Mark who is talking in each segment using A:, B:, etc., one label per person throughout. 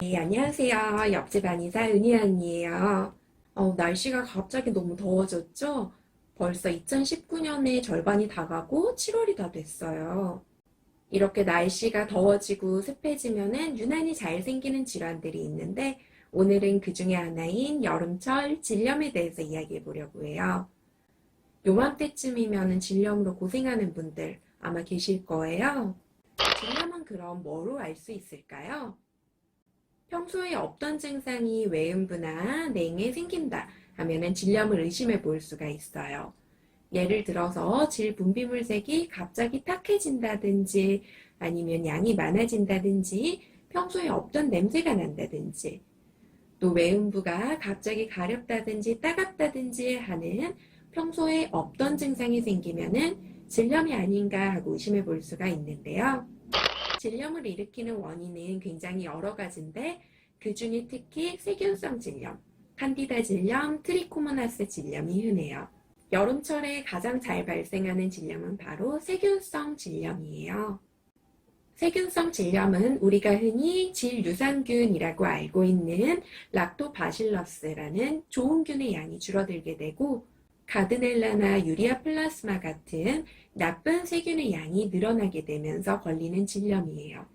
A: 네, 안녕하세요. 옆집 안이사 은희 언니예요. 어, 날씨가 갑자기 너무 더워졌죠? 벌써 2019년의 절반이 다 가고 7월이 다 됐어요. 이렇게 날씨가 더워지고 습해지면은 유난히 잘 생기는 질환들이 있는데 오늘은 그 중에 하나인 여름철 질염에 대해서 이야기해 보려고 해요. 요맘때쯤이면은 질염으로 고생하는 분들 아마 계실 거예요. 질염은 그럼 뭐로 알 수 있을까요? 평소에 없던 증상이 외음부나 냉에 생긴다 하면은 질염을 의심해 볼 수가 있어요. 예를 들어서 질 분비물색이 갑자기 탁해진다든지 아니면 양이 많아진다든지 평소에 없던 냄새가 난다든지 또 외음부가 갑자기 가렵다든지 따갑다든지 하는 평소에 없던 증상이 생기면은 질염이 아닌가 하고 의심해 볼 수가 있는데요. 질염을 일으키는 원인은 굉장히 여러 가지인데 그 중에 특히 세균성 질염, 칸디다 질염, 트리코모나스 질염이 흔해요. 여름철에 가장 잘 발생하는 질염은 바로 세균성 질염이에요. 세균성 질염은 우리가 흔히 질유산균이라고 알고 있는 락토바실러스라는 좋은 균의 양이 줄어들게 되고 가드넬라나 유리아 플라스마 같은 나쁜 세균의 양이 늘어나게 되면서 걸리는 질염이에요.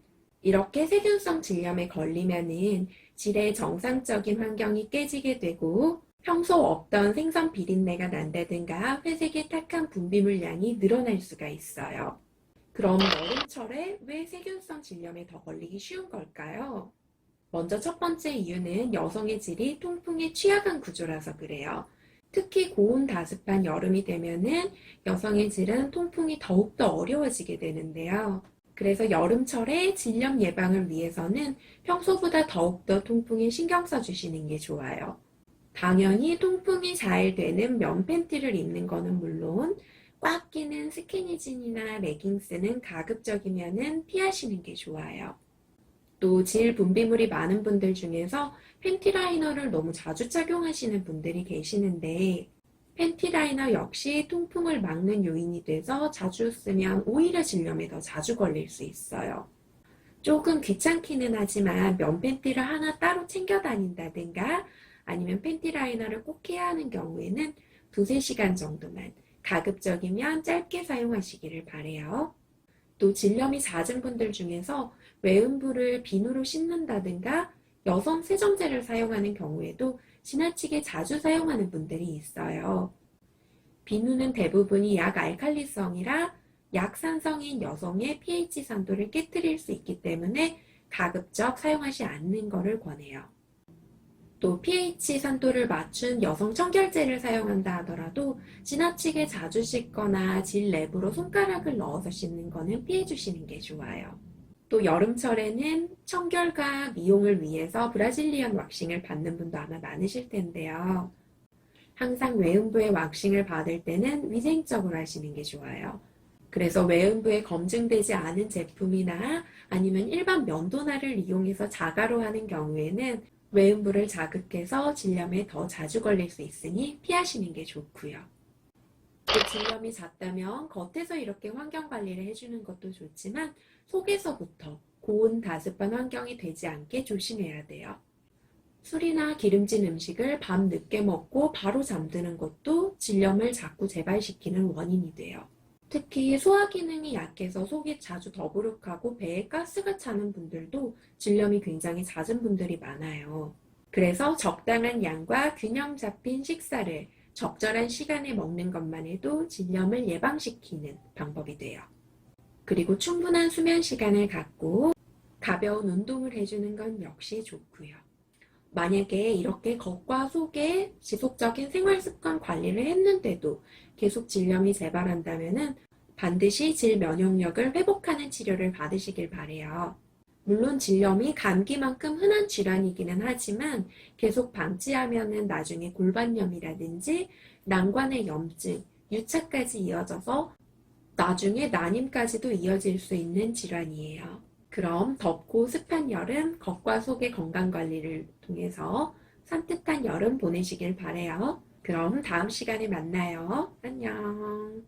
A: 이렇게 세균성 질염에 걸리면은 질의 정상적인 환경이 깨지게 되고 평소 없던 생선 비린내가 난다든가 회색의 탁한 분비물 양이 늘어날 수가 있어요. 그럼 여름철에 왜 세균성 질염에 더 걸리기 쉬운 걸까요? 먼저 첫 번째 이유는 여성의 질이 통풍에 취약한 구조라서 그래요. 특히 고온 다습한 여름이 되면은 여성의 질은 통풍이 더욱더 어려워지게 되는데요. 그래서 여름철에 질염 예방을 위해서는 평소보다 더욱더 통풍에 신경 써주시는 게 좋아요. 당연히 통풍이 잘 되는 면 팬티를 입는 거는 물론 꽉 끼는 스키니진이나 레깅스는 가급적이면은 피하시는 게 좋아요. 또 질 분비물이 많은 분들 중에서 팬티 라이너를 너무 자주 착용하시는 분들이 계시는데 팬티 라이너 역시 통풍을 막는 요인이 돼서 자주 쓰면 오히려 질염에 더 자주 걸릴 수 있어요. 조금 귀찮기는 하지만 면 팬티를 하나 따로 챙겨 다닌다든가 아니면 팬티 라이너를 꼭 해야 하는 경우에는 두세 시간 정도만 가급적이면 짧게 사용하시기를 바래요. 또 질염이 잦은 분들 중에서 외음부를 비누로 씻는다든가 여성 세정제를 사용하는 경우에도 지나치게 자주 사용하는 분들이 있어요. 비누는 대부분이 약 알칼리성이라 약산성인 여성의 pH 산도를 깨뜨릴 수 있기 때문에 가급적 사용하지 않는 것을 권해요. 또 pH 산도를 맞춘 여성 청결제를 사용한다 하더라도 지나치게 자주 씻거나 질 내부로 손가락을 넣어서 씻는 거는 피해 주시는 게 좋아요. 또 여름철에는 청결과 미용을 위해서 브라질리언 왁싱을 받는 분도 아마 많으실 텐데요. 항상 외음부의 왁싱을 받을 때는 위생적으로 하시는 게 좋아요. 그래서 외음부에 검증되지 않은 제품이나 아니면 일반 면도날을 이용해서 자가로 하는 경우에는 외음부를 자극해서 질염에 더 자주 걸릴 수 있으니 피하시는 게 좋고요. 또 질염이 잦다면 겉에서 이렇게 환경 관리를 해주는 것도 좋지만 속에서부터 고온 다습한 환경이 되지 않게 조심해야 돼요. 술이나 기름진 음식을 밤 늦게 먹고 바로 잠드는 것도 질염을 자꾸 재발시키는 원인이 돼요. 특히 소화 기능이 약해서 속이 자주 더부룩하고 배에 가스가 차는 분들도 질염이 굉장히 잦은 분들이 많아요. 그래서 적당한 양과 균형 잡힌 식사를 적절한 시간에 먹는 것만 해도 질염을 예방시키는 방법이 돼요. 그리고 충분한 수면 시간을 갖고 가벼운 운동을 해주는 건 역시 좋고요. 만약에 이렇게 겉과 속에 지속적인 생활 습관 관리를 했는데도 계속 질염이 재발한다면은 반드시 질 면역력을 회복하는 치료를 받으시길 바래요. 물론 질염이 감기만큼 흔한 질환이기는 하지만 계속 방치하면은 나중에 골반염이라든지 난관의 염증, 유차까지 이어져서 나중에 난임까지도 이어질 수 있는 질환이에요. 그럼 덥고 습한 여름, 겉과 속의 건강 관리를 통해서 산뜻한 여름 보내시길 바래요. 그럼 다음 시간에 만나요. 안녕.